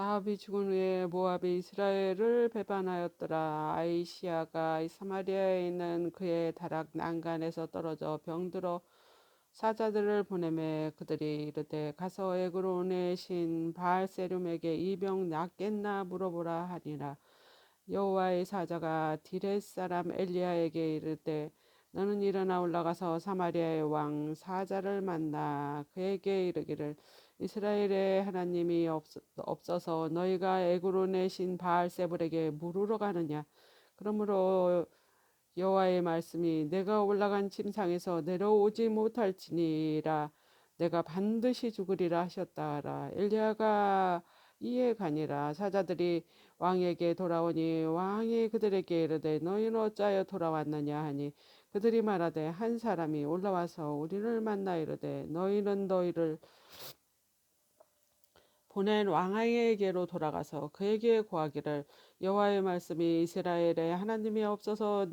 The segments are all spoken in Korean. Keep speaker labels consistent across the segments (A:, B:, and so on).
A: 아합이 죽은 후에 모압이 이스라엘을 배반하였더라. 아이시아가 사마리아에 있는 그의 다락 난간에서 떨어져 병들어 사자들을 보내매 그들이 이르되 가서 에그론의 신 바알세lum에게 이 병 낫겠나 물어보라 하니라. 여호와의 사자가 디렛 사람 엘리야에게 이르되 너는 일어나 올라가서 사마리아의 왕 사자를 만나 그에게 이르기를 이스라엘의 하나님이 없어서 너희가 에그론의 신 바알세불에게 물으러 가느냐? 그러므로 여호와의 말씀이 내가 올라간 침상에서 내려오지 못할지니라. 내가 반드시 죽으리라 하셨다라. 엘리야가 이에 가니라. 사자들이 왕에게 돌아오니 왕이 그들에게 이르되 너희는 어찌하여 돌아왔느냐 하니 그들이 말하되 한 사람이 올라와서 우리를 만나 이르되 너희는 너희를 보낸 왕에게로 돌아가서 그에게 구하기를 여호와의 말씀이 이스라엘에 하나님이 없어서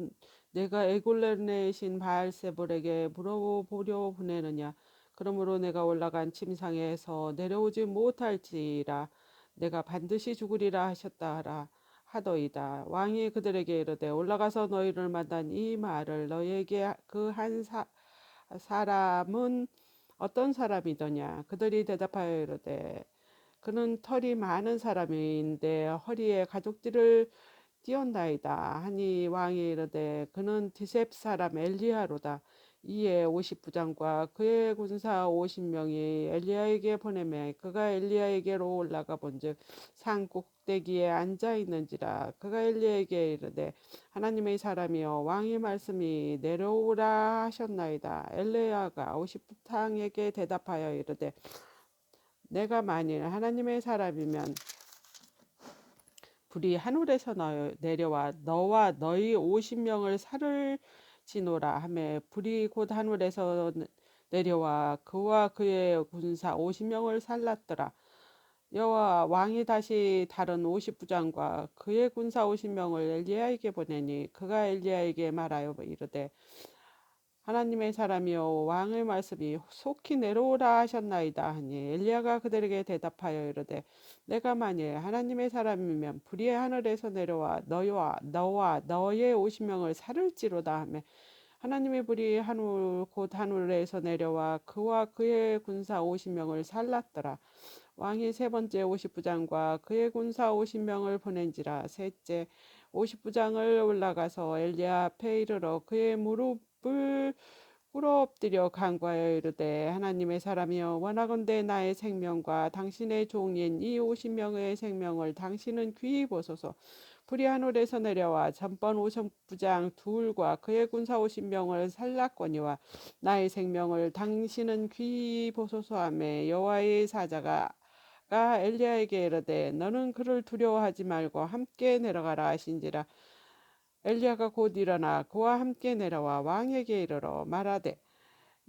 A: 내가 에골레네 신 바알세볼에게 물어보려 보내느냐? 그러므로 내가 올라간 침상에서 내려오지 못할지라 내가 반드시 죽으리라 하셨다 하라 하더이다. 왕이 그들에게 이르되 올라가서 너희를 만난 이 말을 너희에게 그 한 사람은 어떤 사람이더냐? 그들이 대답하여 이르되 그는 털이 많은 사람인데 허리에 가족들을 띄었나이다. 하니 왕이 이르되 그는 디셉 사람 엘리야로다. 이에 오십 부장과 그의 군사 오십 명이 엘리야에게 보내매 그가 엘리야에게로 올라가 본즉 산 꼭대기에 앉아 있는지라. 그가 엘리야에게 이르되 하나님의 사람이여 왕의 말씀이 내려오라 하셨나이다. 엘리야가 오십 부장에게 대답하여 이르되 내가 만일 하나님의 사람이면 불이 하늘에서 내려와 너와 너희 오십 명을 살을 지노라 하매 불이 곧 하늘에서 내려와 그와 그의 군사 오십 명을 살랐더라. 여호와 왕이 다시 다른 오십 부장과 그의 군사 오십 명을 엘리야에게 보내니 그가 엘리야에게 말하여 이르되 하나님의 사람이여 왕의 말씀이 속히 내려오라 하셨나이다 하니 엘리야가 그들에게 대답하여 이르되 내가 만일 하나님의 사람이면 불의 하늘에서 내려와 너와 너와 너의 오십 명을 살을지로다 하며 하나님의 불이 하늘 곧 하늘에서 내려와 그와 그의 군사 오십 명을 살랐더라. 왕이 세 번째 오십 부장과 그의 군사 오십 명을 보낸지라. 셋째 오십 부장을 올라가서 엘리야 앞에 이르러 그의 무릎 뿔 꿇어 엎드려 간과하여 이르되 하나님의 사람이여 원하건대 나의 생명과 당신의 종인 이 오십 명의 생명을 당신은 귀히 보소서. 하늘에서 내려와 전번 오십 부장 둘과 그의 군사 오십 명을 살랐거니와 나의 생명을 당신은 귀히 보소서 하매 여호와의 사자가 가 엘리야에게 이르되 너는 그를 두려워하지 말고 함께 내려가라 하신지라 엘리야가 곧 일어나 그와 함께 내려와 왕에게 이르러 말하되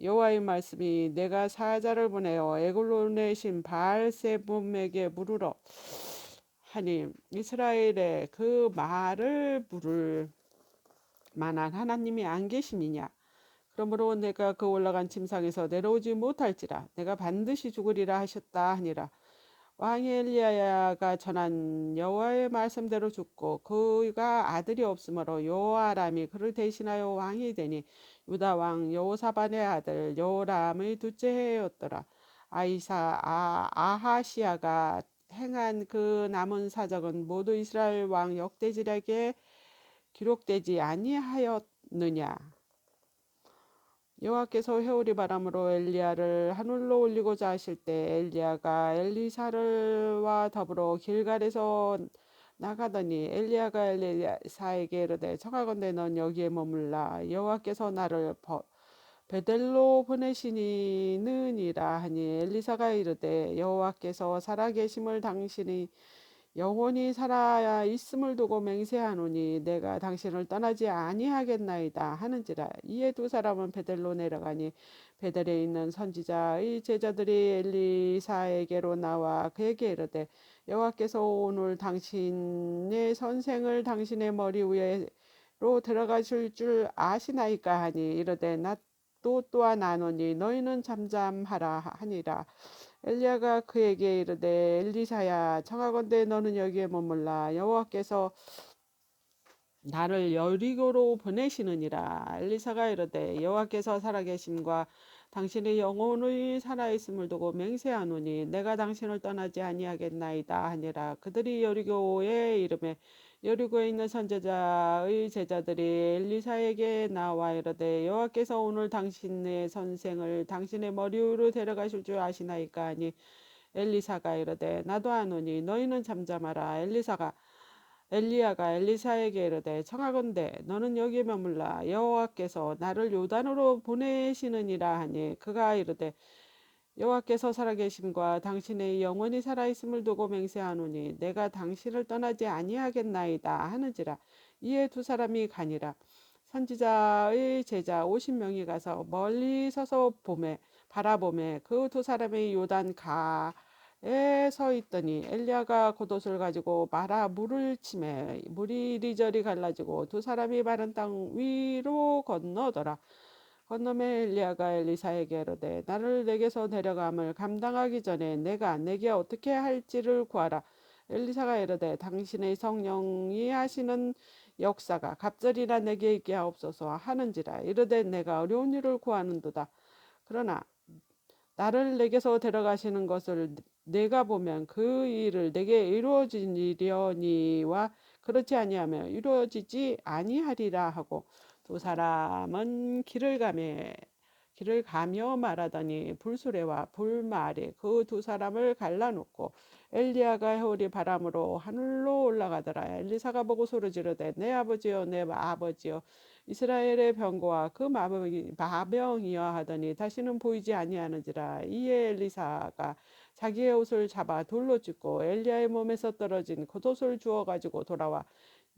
A: 여호와의 말씀이 내가 사자를 보내어 에글론의 신 바알세봄에게 물으러 하니 이스라엘의 그 말을 물을 만한 하나님이 안 계심이냐? 그러므로 내가 그 올라간 침상에서 내려오지 못할지라 내가 반드시 죽으리라 하셨다 하니라 왕이 엘리야가 전한 여호와의 말씀대로 죽고 그가 아들이 없으므로 여호아람이 그를 대신하여 왕이 되니 유다 왕 여호사반의 아들 여호람의 둘째 해였더라. 아이사 아, 아하시아가 행한 그 남은 사적은 모두 이스라엘 왕 역대질에게 기록되지 아니하였느냐. 여호와께서 회오리 바람으로 엘리야를 하늘로 올리고자 하실 때 엘리야가 엘리사를와 더불어 길갈에서 나가더니 엘리야가 엘리사에게 이르되 청하건대 넌 여기에 머물라. 여호와께서 나를 베델로 보내시니느니라 하니 엘리사가 이르되 여호와께서 살아계심을 당신이 영원히 살아 있음을 두고 맹세하노니 내가 당신을 떠나지 아니하겠나이다 하는지라. 이에 두 사람은 베델로 내려가니 베델에 있는 선지자의 제자들이 엘리사에게로 나와 그에게 이르되 여호와께서 오늘 당신의 선생을 당신의 머리 위에로 들어가실 줄 아시나이까 하니 이르되 나 또 또한 아노니 너희는 잠잠하라 하니라 엘리야가 그에게 이르되 엘리사야 청하건대 너는 여기에 머물라. 여호와께서 나를 여리고로 보내시느니라. 엘리사가 이르되 여호와께서 살아계심과 당신의 영혼의 살아있음을 두고 맹세하노니 내가 당신을 떠나지 아니하겠나이다 하니라. 그들이 여리고에 이름에 여리고에 있는 선제자의 제자들이 엘리사에게 나와 이르되 여호와께서 오늘 당신의 선생을 당신의 머리 위로 데려가실 줄 아시나이까 하니 엘리사가 이르되 나도 아노니 너희는 잠잠하라. 엘리사가 엘리야가 엘리사에게 이르되 청하건대 너는 여기에 머물라. 여호와께서 나를 요단으로 보내시느니라 하니 그가 이르되 여호와께서 살아계심과 당신의 영원히 살아있음을 두고 맹세하노니 내가 당신을 떠나지 아니하겠나이다 하는지라 이에 두 사람이 가니라 선지자의 제자 50명이 가서 멀리 서서 봄에 바라봄에 그 두 사람의 요단 가에 서 있더니 엘리야가 겉옷을 가지고 마라 물을 치매 물이 이리저리 갈라지고 두 사람이 마른 땅 위로 건너더라. 건너매 엘리야가 엘리사에게 이르되 나를 내게서 데려감을 감당하기 전에 내가 내게 어떻게 할지를 구하라. 엘리사가 이르되 당신의 성령이 하시는 역사가 갑절이나 내게 있게 하옵소서 하는지라 이르되 내가 어려운 일을 구하는도다. 그러나 나를 내게서 데려가시는 것을 내가 보면 그 일을 내게 이루어지려니와 그렇지 아니하면 이루어지지 아니하리라 하고 두 사람은 길을 가며 길을 가며 말하더니 불수레와 불말이 그 두 사람을 갈라놓고 엘리야가 해오리 바람으로 하늘로 올라가더라. 엘리사가 보고 소리 지르되 내 아버지여 내 아버지여 이스라엘의 병거와 그 마병이여 하더니 다시는 보이지 아니하는지라. 이에 엘리사가 자기의 옷을 잡아 돌로 찢고 엘리야의 몸에서 떨어진 겉옷을 주워 가지고 돌아와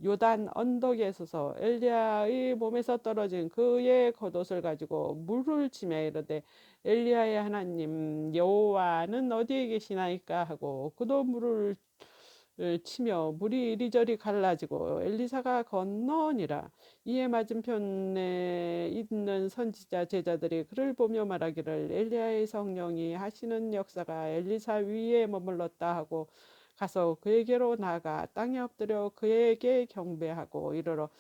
A: 요단 언덕에 서서 엘리야의 몸에서 떨어진 그의 겉옷을 가지고 물을 치며 이르되 엘리야의 하나님 여호와는 어디에 계시나이까? 하고 그도 물을 치며 물이 이리저리 갈라지고 엘리사가 건너니라. 이에 맞은편에 있는 선지자 제자들이 그를 보며 말하기를 엘리야의 성령이 하시는 역사가 엘리사 위에 머물렀다 하고 가서 그에게로 나가 땅에 엎드려 그에게 경배하고 이르러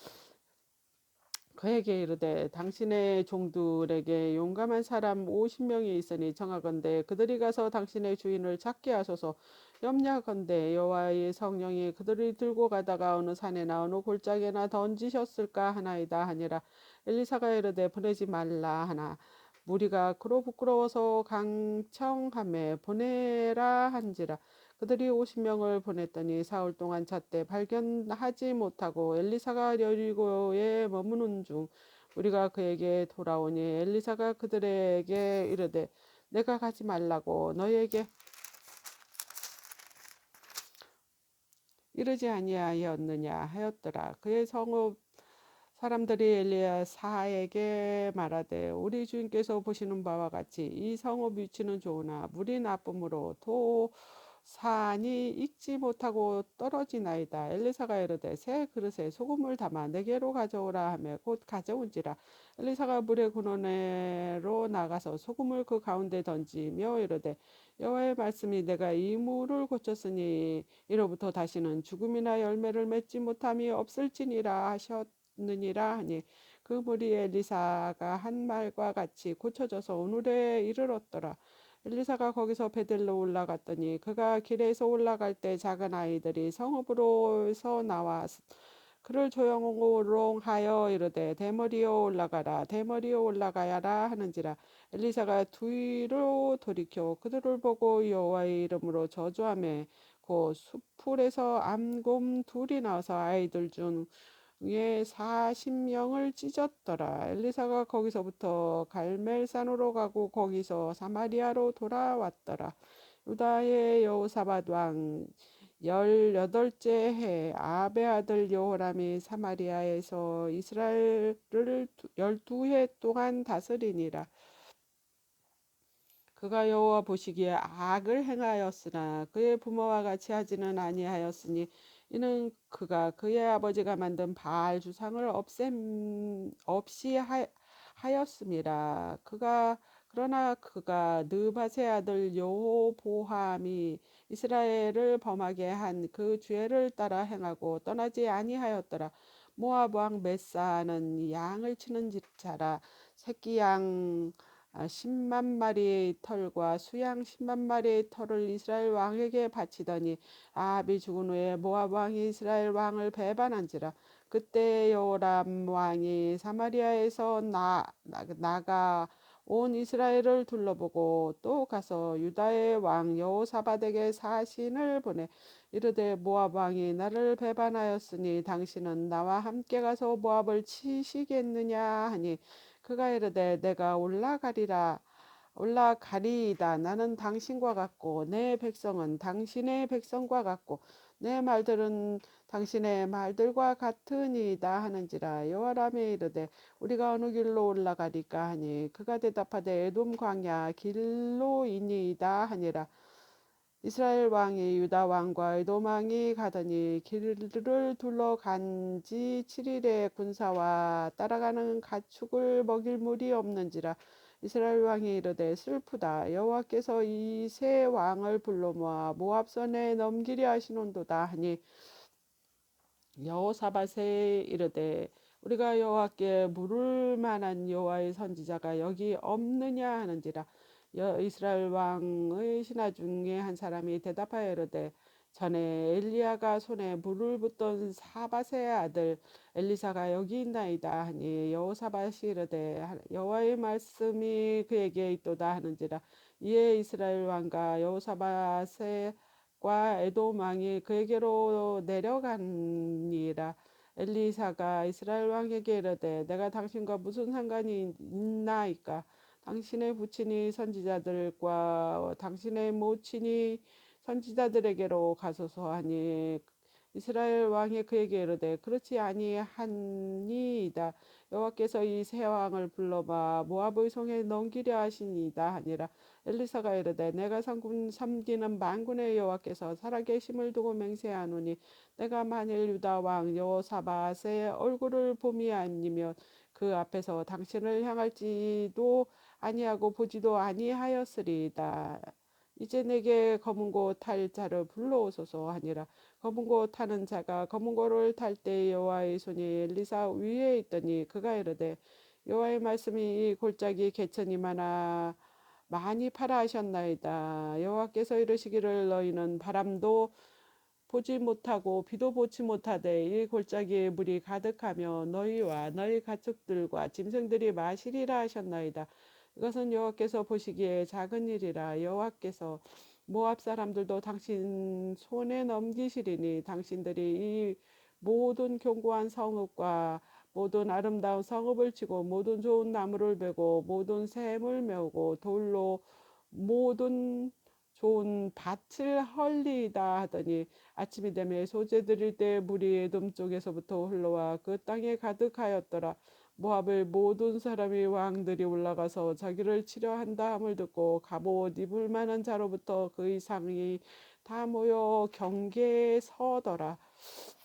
A: 그에게 이르되 당신의 종들에게 용감한 사람 50명이 있으니 청하건대 그들이 가서 당신의 주인을 찾게 하소서. 염려건대 여호와의 성령이 그들이 들고 가다가 어느 산에나 어느 골짜기나 던지셨을까 하나이다 하니라. 엘리사가 이르되 보내지 말라 하나. 무리가 그로 부끄러워서 강청함에 보내라 한지라 그들이 50명을 보냈더니 사흘 동안 잣대 발견하지 못하고 엘리사가 여리고에 머무는 중 우리가 그에게 돌아오니 엘리사가 그들에게 이르되 내가 가지 말라고 너에게 이르지 아니하였느냐 하였더라. 그의 성읍 사람들이 엘리야사에게 말하되 우리 주인께서 보시는 바와 같이 이 성읍 위치는 좋으나 물이 나쁨으로 도 산이 익지 못하고 떨어지나이다. 엘리사가 이르되 새 그릇에 소금을 담아 내게로 가져오라 하며 곧 가져온지라. 엘리사가 물의 근원에로 나가서 소금을 그 가운데 던지며 이르되 여호와의 말씀이 내가 이 물을 고쳤으니 이로부터 다시는 죽음이나 열매를 맺지 못함이 없을지니라 하셨느니라 하니 그 물이 엘리사가 한 말과 같이 고쳐져서 오늘에 이르렀더라. 엘리사가 거기서 베들로 올라갔더니 그가 길에서 올라갈 때 작은 아이들이 성읍으로서 나와 그를 조용하여 이르되 대머리여 올라가라 대머리여 올라가야라 하는지라 엘리사가 뒤로 돌이켜 그들을 보고 여호와의 이름으로 저주하며 그 수풀에서 암곰 둘이 나와서 아이들 중 예, 40명을 찢었더라. 엘리사가 거기서부터 갈멜산으로 가고 거기서 사마리아로 돌아왔더라. 유다의 여호사밧 왕 열여덟째 해 아베 아들 여호람이 사마리아에서 이스라엘을 열두 해 동안 다스리니라. 그가 여호와 보시기에 악을 행하였으나 그의 부모와 같이 하지는 아니하였으니 이는 그가 그의 아버지가 만든 바알 주상을 없앰 없이 하, 하였습니다. 그가 그러나 그가 느바세 아들 여호보함이 이스라엘을 범하게 한 그 죄를 따라 행하고 떠나지 아니하였더라. 모압 왕 메사는 양을 치는 자라 새끼 양 10만 마리의 털과 수양 10만 마리의 털을 이스라엘 왕에게 바치더니 아합이 죽은 후에 모압 왕이 이스라엘 왕을 배반한지라 그때 여호람 왕이 사마리아에서 나, 나, 나가 온 이스라엘을 둘러보고 또 가서 유다의 왕 여호사밧에게 사신을 보내 이르되 모압 왕이 나를 배반하였으니 당신은 나와 함께 가서 모압을 치시겠느냐 하니 그가 이르되 내가 올라가리라 올라가리이다. 나는 당신과 같고 내 백성은 당신의 백성과 같고 내 말들은 당신의 말들과 같으니이다 하는지라 여호와람에 이르되 우리가 어느 길로 올라가리까 하니 그가 대답하되 에돔 광야 길로이니이다 하니라 이스라엘 왕이 유다 왕과 에돔 왕이 가더니 길을 둘러 간 지 7일의 군사와 따라가는 가축을 먹일 물이 없는지라 이스라엘 왕이 이르되 슬프다. 여호와께서 이 세 왕을 불러 모아 모압선에 넘기려 하시는도다 하니 여호사밧에 이르되 우리가 여호와께 물을 만한 여호와의 선지자가 여기 없느냐 하는지라 이스라엘 왕의 신하 중에 한 사람이 대답하여 이르되 전에 엘리야가 손에 물을 붓던 사밧의 아들 엘리사가 여기 있나이다 하니 여호사밧이 이르되 여호와의 말씀이 그에게 있도다 하는지라. 이에 이스라엘 왕과 여호사밧의 과 에돔 왕이 그에게로 내려가니라. 엘리사가 이스라엘 왕에게 이르되 내가 당신과 무슨 상관이 있나이까 당신의 부친이 선지자들과 당신의 모친이 선지자들에게로 가소서 하니 이스라엘 왕이 그에게 이르되 그렇지 아니하니이다. 여호와께서 이 세 왕을 불러봐 모압의 성에 넘기려 하시니이다 하니라. 엘리사가 이르되 내가 삼군 섬기는 만군의 여호와께서 살아계심을 두고 맹세하노니 내가 만일 유다 왕 여호사밧의 얼굴을 봄이 아니면 그 앞에서 당신을 향할지도 아니하고 보지도 아니하였으리이다. 이제 내게 검은 고 탈 자를 불러오소서 하니라. 검은 고 타는 자가 검은 고를 탈 때 여호와의 손이 엘리사 위에 있더니 그가 이르되 여호와의 말씀이 이 골짜기 개천이 많아 많이 팔아 하셨나이다. 여호와께서 이르시기를 너희는 바람도 보지 못하고 비도 보지 못하되 이 골짜기에 물이 가득하며 너희와 너희 가축들과 짐승들이 마시리라 하셨나이다. 이것은 여호와께서 보시기에 작은 일이라 여호와께서 모압 사람들도 당신 손에 넘기시리니 당신들이 이 모든 견고한 성읍과 모든 아름다운 성읍을 치고 모든 좋은 나무를 베고 모든 샘을 메우고 돌로 모든 좋은 밭을 헐리다 하더니 아침이 되매 소재 드릴 때 물이 에돔 쪽에서부터 흘러와 그 땅에 가득하였더라. 모압의 모든 사람이 왕들이 올라가서 자기를 치려 한다 함을 듣고 갑옷 입을 만한 자로부터 그 이상이 다 모여 경계에 서더라.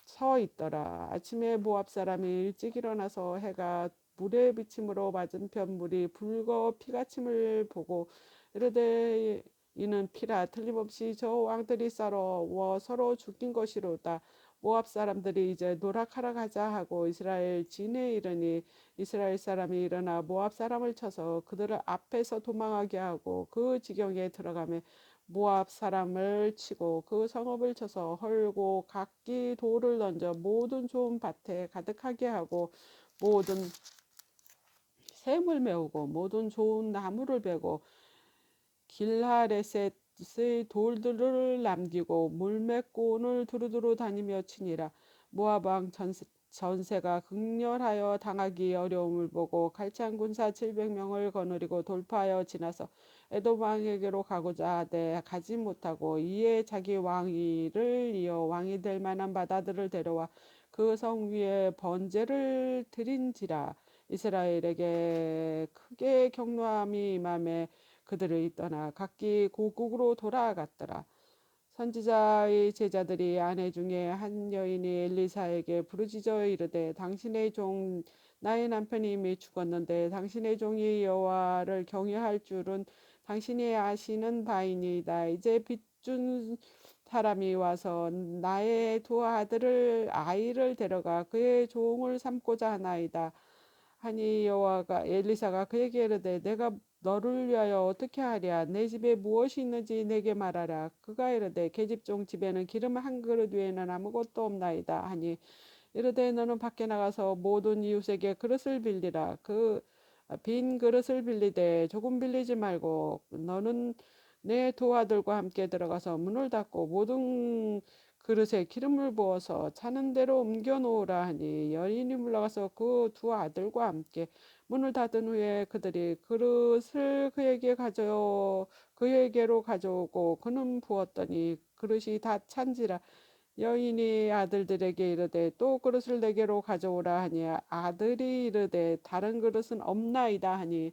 A: 서 있더라. 아침에 모압 사람이 일찍 일어나서 해가 물의 비침으로 맞은편 물이 붉어 피가 침을 보고 이르되 이는 피라 틀림없이 저 왕들이 싸러 워 서로 죽인 것이로다. 모압 사람들이 이제 노락하러 가자 하고 이스라엘 진에 이르니 이스라엘 사람이 일어나 모압 사람을 쳐서 그들을 앞에서 도망하게 하고 그 지경에 들어가며 모압 사람을 치고 그 성읍을 쳐서 헐고 각기 돌을 던져 모든 좋은 밭에 가득하게 하고 모든 샘을 메우고 모든 좋은 나무를 베고 길하레셋 의 돌들을 남기고 물맥고온을 두루두루 다니며 치니라. 모압 왕 전세가 극렬하여 당하기 어려움을 보고 갈창 군사 700명을 거느리고 돌파하여 지나서 에돔 왕에게로 가고자 하되 가지 못하고 이에 자기 왕위를 이어 왕이 될 만한 바다들을 데려와 그 성 위에 번제를 드린지라. 이스라엘에게 크게 경노함이 임함에 그들을 떠나 각기 고국으로 돌아갔더라. 선지자의 제자들이 아내 중에 한 여인이 엘리사에게 부르짖어 이르되 당신의 종 나의 남편이 이미 죽었는데 당신의 종이 여호와를 경외할 줄은 당신이 아시는 바이니이다. 이제 빚준 사람이 와서 나의 두 아들을 아이를 데려가 그의 종을 삼고자 하나이다. 하니 여호와가 엘리사가 그에게 이르되 내가 너를 위하여 어떻게 하랴? 내 집에 무엇이 있는지 내게 말하라. 그가 이르되 계집종 집에는 기름 한 그릇 외에는 아무것도 없나이다. 하니 이르되 너는 밖에 나가서 모든 이웃에게 그릇을 빌리라. 그 빈 그릇을 빌리되 조금 빌리지 말고 너는 내 두 아들과 함께 들어가서 문을 닫고 모든 그릇에 기름을 부어서 차는 대로 옮겨 놓으라. 하니 여인이 물러가서 그 두 아들과 함께 문을 닫은 후에 그들이 그릇을 그에게 가져 그에게로 가져오고 그는 부었더니 그릇이 다 찬지라. 여인이 아들들에게 이르되 또 그릇을 내게로 가져오라 하니 아들이 이르되 다른 그릇은 없나이다 하니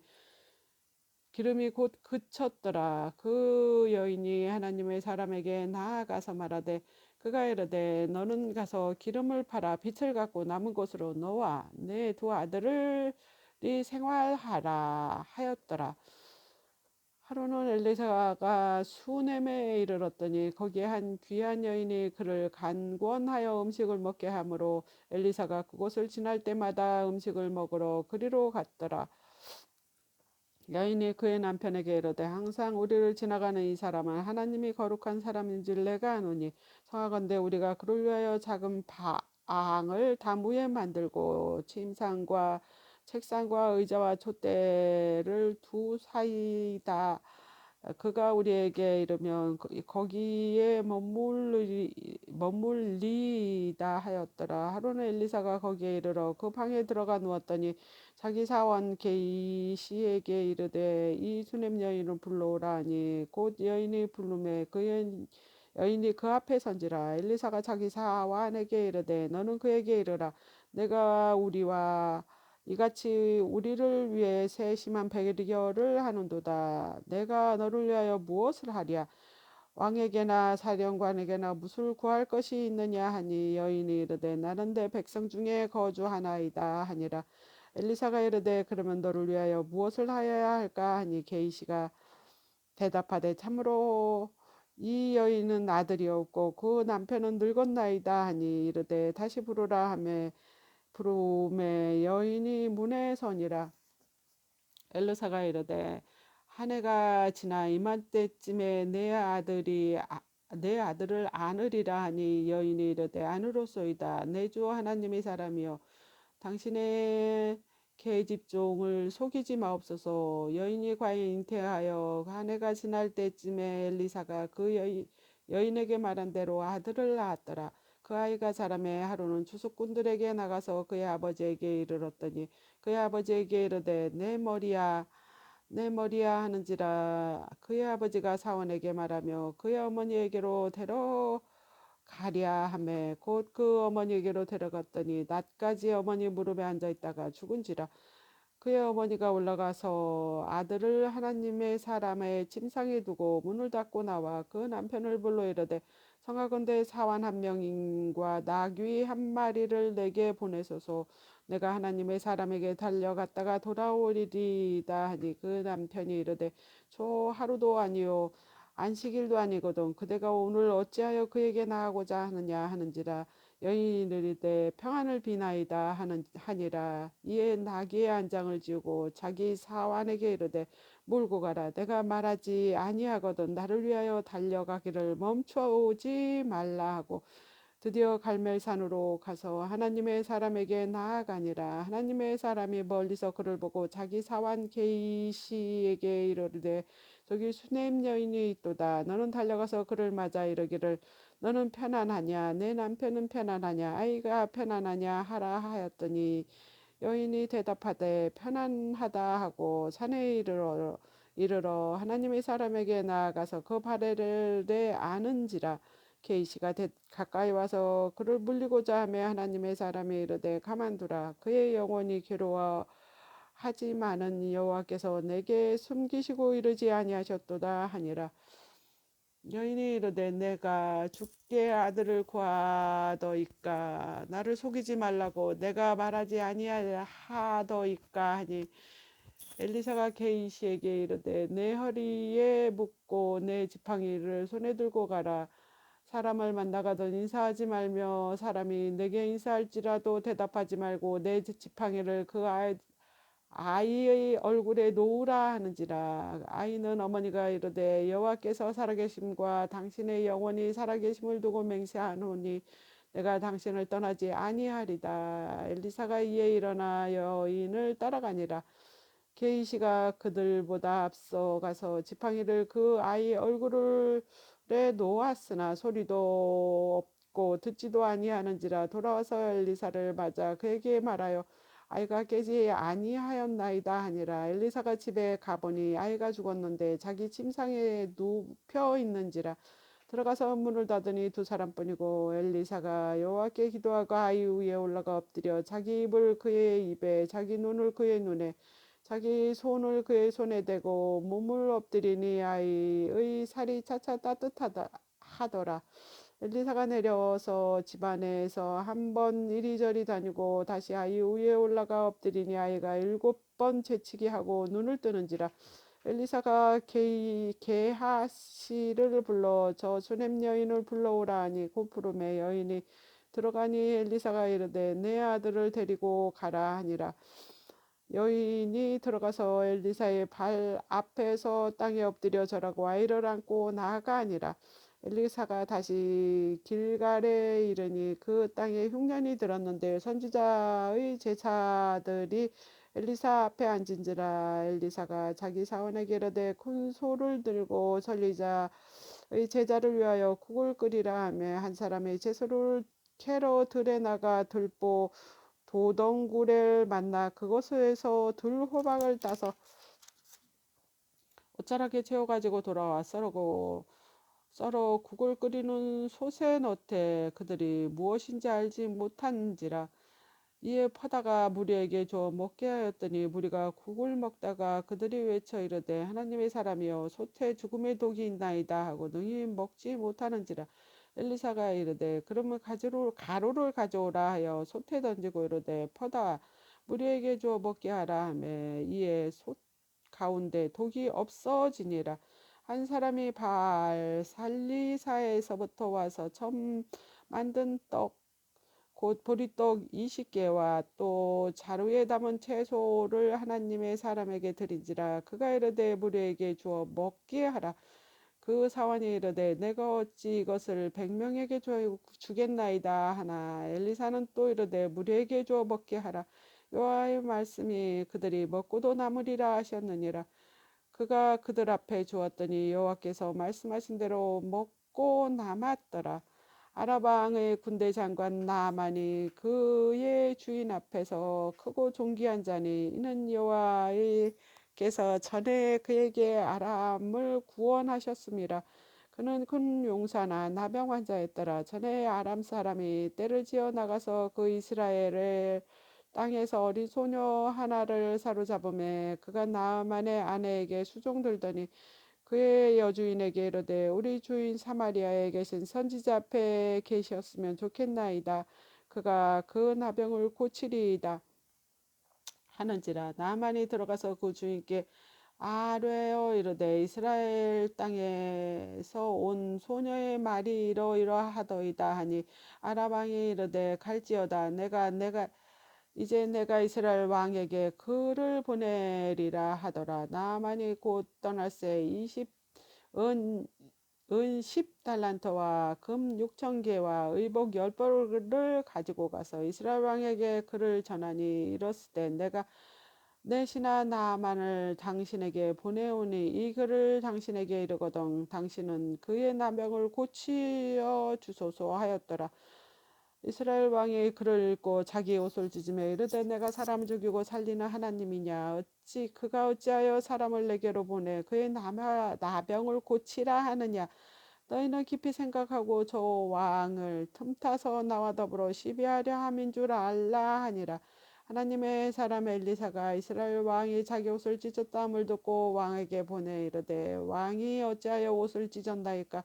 A: 기름이 곧 그쳤더라. 그 여인이 하나님의 사람에게 나아가서 말하되 그가 이르되 너는 가서 기름을 팔아 빛을 갖고 남은 곳으로 너와 내 두 아들을 생활하라 하였더라. 하루는 엘리사가 수넴에 이르렀더니 거기에 한 귀한 여인이 그를 간권하여 음식을 먹게 하므로 엘리사가 그곳을 지날 때마다 음식을 먹으러 그리로 갔더라. 여인이 그의 남편에게 이르되 항상 우리를 지나가는 이 사람은 하나님이 거룩한 사람인 줄 내가 아노니 성하건대 우리가 그를 위하여 작은 방을 담무에 만들고 침상과 책상과 의자와 촛대를 두 사이다. 그가 우리에게 이르면 거기에 머물리, 머물리다 하였더라. 하루는 엘리사가 거기에 이르러 그 방에 들어가 누웠더니 자기 사원 게이시에게 이르되 이 수냄 여인을 불러오라 하니 곧 여인이 부르매 그 여인, 여인이 그 앞에 선지라. 엘리사가 자기 사원에게 이르되 너는 그에게 이르라. 내가 우리와 이같이 우리를 위해 세심한 배려를 하는도다. 내가 너를 위하여 무엇을 하랴? 왕에게나 사령관에게나 무엇을 구할 것이 있느냐 하니 여인이 이르되 나는 내 백성 중에 거주하나이다 하니라. 엘리사가 이르되 그러면 너를 위하여 무엇을 하여야 할까 하니 게이시가 대답하되 참으로 이 여인은 아들이 없고 그 남편은 늙었나이다 하니 이르되 다시 부르라 하며 부름에 여인이 문에 서니라. 엘르사가 이르되 한 해가 지나 이맘때쯤에 내 아들이 아, 내 아들을 안으리라 하니 여인이 이르되 안으로소이다. 내 주 하나님의 사람이여 당신의 계집종을 속이지 마옵소서. 여인이 과연 잉태하여 한 해가 지날 때쯤에 엘리사가 그 여인, 여인에게 말한 대로 아들을 낳았더라 그 아이가 자라매 하루는 추수꾼들에게 나가서 그의 아버지에게 이르렀더니 그의 아버지에게 이르되 내 머리야 내 머리야 하는지라. 그의 아버지가 사원에게 말하며 그의 어머니에게로 데려 가랴 하매 곧 그 어머니에게로 데려갔더니 낮까지 어머니 무릎에 앉아 있다가 죽은지라. 그의 어머니가 올라가서 아들을 하나님의 사람의 침상에 두고 문을 닫고 나와 그 남편을 불러 이르되 성하건대 사환 한 명인과 나귀 한 마리를 내게 보내소서. 내가 하나님의 사람에게 달려갔다가 돌아오리이다 하니 그 남편이 이르되 저 하루도 아니요 안식일도 아니거든 그대가 오늘 어찌하여 그에게 나가고자 하느냐 하는지라. 여인이 이르되 평안을 비나이다 하는 하니라. 이에 나귀의 안장을 지우고 자기 사환에게 이르되 몰고 가라. 내가 말하지 아니하거든 나를 위하여 달려가기를 멈춰오지 말라 하고 드디어 갈멜산으로 가서 하나님의 사람에게 나아가니라. 하나님의 사람이 멀리서 그를 보고 자기 사환 게이시에게 이르되 저기 수냄 여인이 있도다. 너는 달려가서 그를 맞아 이르기를 너는 편안하냐? 내 남편은 편안하냐? 아이가 편안하냐? 하라 하였더니 여인이 대답하되 편안하다 하고 산에 이르러 이르러 하나님의 사람에게 나아가서 그 발에를 내 아는지라 케이시가 가까이 와서 그를 물리고자 하며 하나님의 사람이 이르되 가만두라. 그의 영혼이 괴로워 하지만은 여호와께서 내게 숨기시고 이르지 아니하셨도다 하니라 여인이 이르되 내가 주께 아들을 구하더이까. 나를 속이지 말라고 내가 말하지 아니하더이까 하니. 엘리사가 게이시에게 이르되 내 허리에 묶고 내 지팡이를 손에 들고 가라. 사람을 만나가던 인사하지 말며 사람이 내게 인사할지라도 대답하지 말고 내 지팡이를 그 아이, 아이의 얼굴에 놓으라 하는지라. 아이는 어머니가 이르되 여호와께서 살아계심과 당신의 영원히 살아계심을 두고 맹세하노니 내가 당신을 떠나지 아니하리다. 엘리사가 이에 일어나 여인을 따라가니라. 게이시가 그들보다 앞서 가서 지팡이를 그 아이의 얼굴에 놓았으나 소리도 없고 듣지도 아니하는지라 돌아와서 엘리사를 맞아 그에게 말하여 아이가 깨지 아니하였나이다 하니라 엘리사가 집에 가보니 아이가 죽었는데 자기 침상에 눕혀 있는지라 들어가서 문을 닫으니 두 사람뿐이고 엘리사가 여호와께 기도하고 아이 위에 올라가 엎드려 자기 입을 그의 입에 자기 눈을 그의 눈에 자기 손을 그의 손에 대고 몸을 엎드리니 아이의 살이 차차 따뜻하다 하더라. 엘리사가 내려서 집안에서 한 번 이리저리 다니고 다시 아이 위에 올라가 엎드리니 아이가 일곱 번 재치기 하고 눈을 뜨는지라 엘리사가 게, 게하시를 불러 저 수냄 여인을 불러오라 하니 곧 부름에 여인이 들어가니 엘리사가 이르되 내 아들을 데리고 가라 하니라. 여인이 들어가서 엘리사의 발 앞에서 땅에 엎드려 절하고 아이를 안고 나아가 아니라 엘리사가 다시 길갈에 이르니 그 땅에 흉년이 들었는데 선지자의 제사들이 엘리사 앞에 앉은지라 엘리사가 자기 사원에게 이르되 큰 소를 들고 설리자의 제자를 위하여 국을 끓이라 하며 한 사람의 채소를 캐러 들에 나가 들보 도덩굴을 만나 그곳에서 들 호박을 따서 옷자락에 채워가지고 돌아와 썰고 썰어 국을 끓이는 솥에 넣되 그들이 무엇인지 알지 못한지라 이에 퍼다가 무리에게 줘 먹게 하였더니 무리가 국을 먹다가 그들이 외쳐 이르되 하나님의 사람이여 솥에 죽음의 독이 있나이다 하고 능히 먹지 못하는지라. 엘리사가 이르되 그러면 가지로 가루를 가져오라 하여 솥에 던지고 이르되 퍼다 무리에게 주어 먹게 하라 하매 이에 솥 가운데 독이 없어지니라 한 사람이 바알 살리사에서부터 와서 처음 만든 떡 곧 보리떡 20개와 또 자루에 담은 채소를 하나님의 사람에게 드린지라. 그가 이르되 무리에게 주어 먹게 하라. 그 사원이 이르되 내가 어찌 이것을 백명에게 주겠나이다 하나. 엘리사는 또 이르되 무리에게 주어 먹게 하라. 여호와의 말씀이 그들이 먹고도 남으리라 하셨느니라 그가 그들 앞에 주었더니 여호와께서 말씀하신 대로 먹고 남았더라 아라방의 군대 장관 나만이 그의 주인 앞에서 크고 존귀한 자니 이는 여호와의 께서 전에 그에게 아람을 구원하셨습니다. 그는 큰 용사나 나병 환자였더라. 전에 아람 사람이 때를 지어 나가서 그 이스라엘의 땅에서 어린 소녀 하나를 사로잡음에 그가 나만의 아내에게 수종들더니 그의 여주인에게 이르되 우리 주인 사마리아에 계신 선지자 앞에 계셨으면 좋겠나이다. 그가 그 나병을 고치리이다. 하는지라 나만이 들어가서 그 주인께 아뢰어 이르되 이스라엘 땅에서 온 소녀의 말이 이러이러하더이다 하니 아람왕이 이르되 갈지어다 내가 내가 이제 내가 이스라엘 왕에게 그를 보내리라 하더라. 나만이 곧 떠날새 20 은 은 10 달란트와 금 6천 개와 의복 10벌을 가지고 가서 이스라엘 왕에게 그를 전하니 이렀을 때 내가 내 신하 나만을 당신에게 보내오니 이 글을 당신에게 이르거든 당신은 그의 나병을 고치어 주소서 하였더라 이스라엘 왕이 글을 읽고 자기 옷을 찢으며 이르되 내가 사람 죽이고 살리는 하나님이냐? 어찌 그가 어찌하여 사람을 내게로 보내 그의 나병을 고치라 하느냐? 너희는 깊이 생각하고 저 왕을 틈타서 나와 더불어 시비하려 함인 줄 알라 하니라. 하나님의 사람 엘리사가 이스라엘 왕이 자기 옷을 찢었다함을 듣고 왕에게 보내 이르되 왕이 어찌하여 옷을 찢었나이까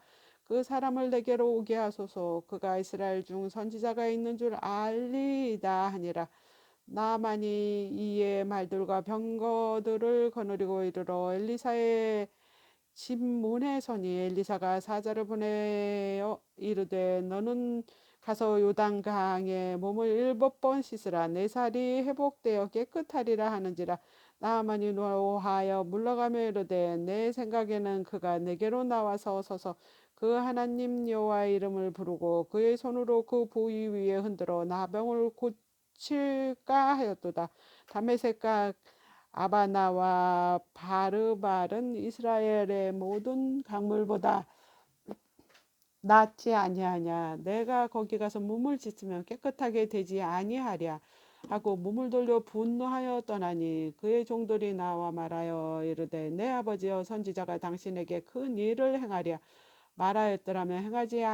A: 그 사람을 내게로 오게 하소서. 그가 이스라엘 중 선지자가 있는 줄 알리이다 하니라. 나만이 이의 말들과 병거들을 거느리고 이르러 엘리사의 집 문에 서니 엘리사가 사자를 보내어 이르되 너는 가서 요단 강에 몸을 일곱 번 씻으라. 내 살이 회복되어 깨끗하리라 하는지라. 나만이 노하여 물러가며 이르되 내 생각에는 그가 내게로 나와서 서서 그 하나님 여호와의 이름을 부르고 그의 손으로 그 부위 위에 흔들어 나병을 고칠까 하였도다. 다메섹과 아바나와 바르발은 이스라엘의 모든 강물보다 낫지 아니하냐. 내가 거기 가서 몸을 씻으면 깨끗하게 되지 아니하랴 하고 몸을 돌려 분노하여 떠나니 그의 종들이 나와 말하여 이르되 내 아버지여 선지자가 당신에게 큰 일을 행하랴 말하였더라면 행하지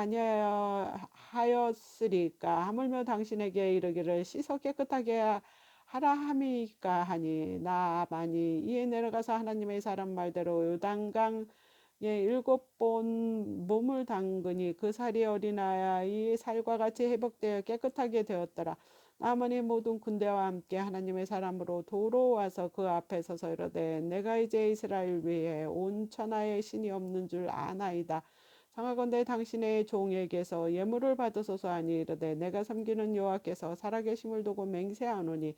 A: 아니하였으리까 하물며 당신에게 이르기를 씻어 깨끗하게 하라 함이까 하니 나만이 이에 내려가서 하나님의 사람 말대로 요단강 예, 일곱 번 몸을 담그니 그 살이 어린아이 살과 같이 회복되어 깨끗하게 되었더라. 나머니 모든 군대와 함께 하나님의 사람으로 도로 와서 그 앞에 서서 이르되 내가 이제 이스라엘 위에 온 천하에 신이 없는 줄 아나이다. 상하건대 당신의 종에게서 예물을 받으소서 하니 이르되 내가 섬기는 여호와께서 살아계심을 두고 맹세하노니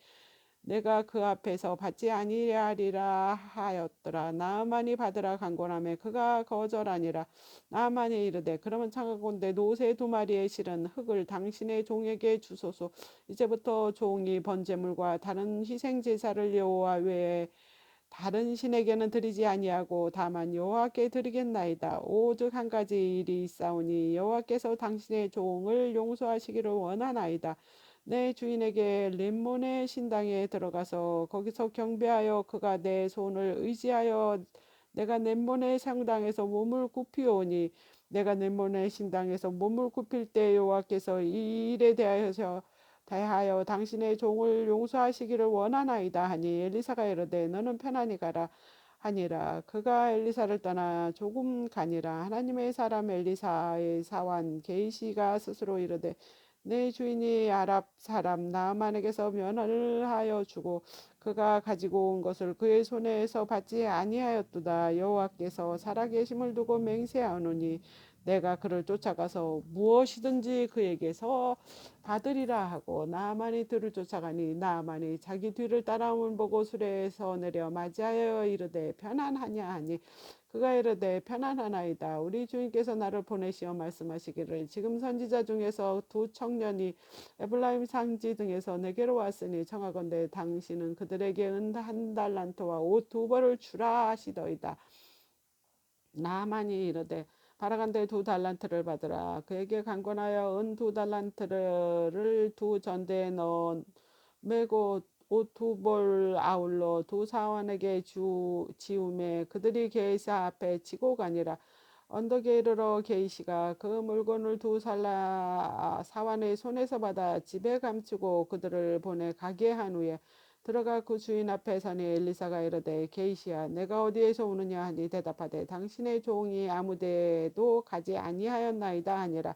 A: 내가 그 앞에서 받지 아니하리라 하였더라. 나만이 받으라 간곤함에 그가 거절하니라. 나만이 이르되 그러면 창하건대 노새 두 마리의 실은 흙을 당신의 종에게 주소서. 이제부터 종이 번제물과 다른 희생 제사를 여호와 외에 다른 신에게는 드리지 아니하고 다만 여호와께 드리겠나이다. 오직 한 가지 일이 있사오니 여호와께서 당신의 종을 용서하시기를 원하나이다. 내 주인에게 림몬의 신당에 들어가서 거기서 경배하여 그가 내 손을 의지하여 내가 렘몬의 상당에서 몸을 굽히오니 내가 렘몬의 신당에서 몸을 굽힐 때 여호와께서 이 일에 대하여 대하여 당신의 종을 용서하시기를 원하나이다 하니 엘리사가 이르되 너는 편안히 가라 하니라. 그가 엘리사를 떠나 조금 가니라. 하나님의 사람 엘리사의 사원 게이시가 스스로 이르되 내 주인이 아랍 사람 나만에게서 면허를 하여 주고 그가 가지고 온 것을 그의 손에서 받지 아니하였도다. 여호와께서 살아계심을 두고 맹세하노니 내가 그를 쫓아가서 무엇이든지 그에게서 받으리라 하고 나만이 들을 쫓아가니 나만이 자기 뒤를 따라옴을 보고 수레에서 내려 맞이하여 이르되 편안하냐 하니 그가 이르되 편안하나이다. 우리 주인께서 나를 보내시어 말씀하시기를 지금 선지자 중에서 두 청년이 에블라임 상지 등에서 내게로 왔으니 청하건대 당신은 그들에게 은 한 달란트와 옷 두 벌을 주라 하시더이다. 나만이 이르되 바라간대 두 달란트를 받으라. 그에게 강권하여 은 두 달란트를 두 전대에 넣어 메고 옷 두 벌 아울러 두 사원에게 주 지움에 그들이 게이사 앞에 지고 가니라 언덕에 이르러 게이시가 그 물건을 두 살라 사원의 손에서 받아 집에 감추고 그들을 보내 가게 한 후에 들어가 그 주인 앞에 서니 엘리사가 이르되 게이시야 내가 어디에서 오느냐 하니 대답하되 당신의 종이 아무데도 가지 아니하였나이다 하니라.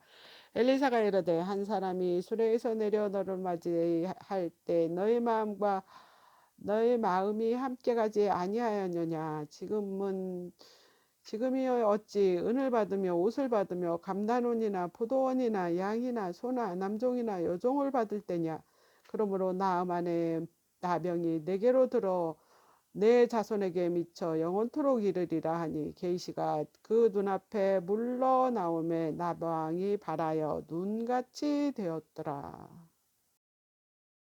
A: 엘리사가 이르되 한 사람이 수레에서 내려 너를 맞이할 때 너의 마음과 너의 마음이 함께 가지 아니하였느냐? 지금은 지금이 어찌 은을 받으며 옷을 받으며 감단원이나 포도원이나 양이나 소나 남종이나 여종을 받을 때냐? 그러므로 안에 나병이 내게로 들어 내 자손에게 미쳐 영원토록 이르리라 하니 게이시가 그 눈앞에 물러나오매 나방이 발하여 눈같이 되었더라.